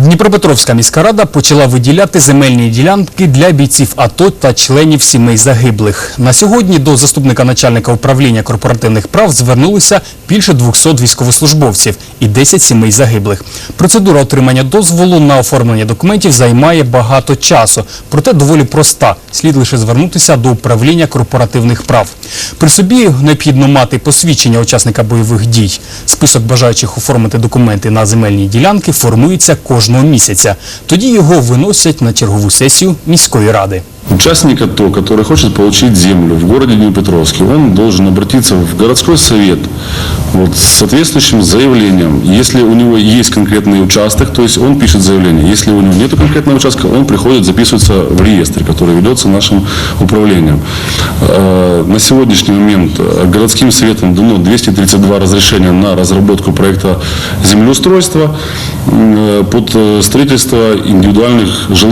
Дніпропетровська міська рада почала виділяти земельні ділянки для бійців АТО та членів сімей загиблих. На сьогодні до заступника начальника управління корпоративних прав звернулися більше 200 військовослужбовців і 10 сімей загиблих. Процедура отримання дозволу на оформлення документів займає багато часу, проте доволі проста. Слід лише звернутися до управління корпоративних прав. При собі необхідно мати посвідчення учасника бойових дій. Список бажаючих оформити документи на земельні ділянки формується кожного місяця. Тоді його виносять на чергову сесію міської ради. Участник АТО, который хочет получить землю в городе Днепропетровске, он должен обратиться в городской совет вот, с соответствующим заявлением. Если у него есть конкретный участок, то есть он пишет заявление. Если у него нет конкретного участка, он приходит, записывается в реестр, который ведется нашим управлением. Э, На сегодняшний момент э, городским советом дано 232 разрешения на разработку проекта землеустройства э, под э, строительство индивидуальных жилых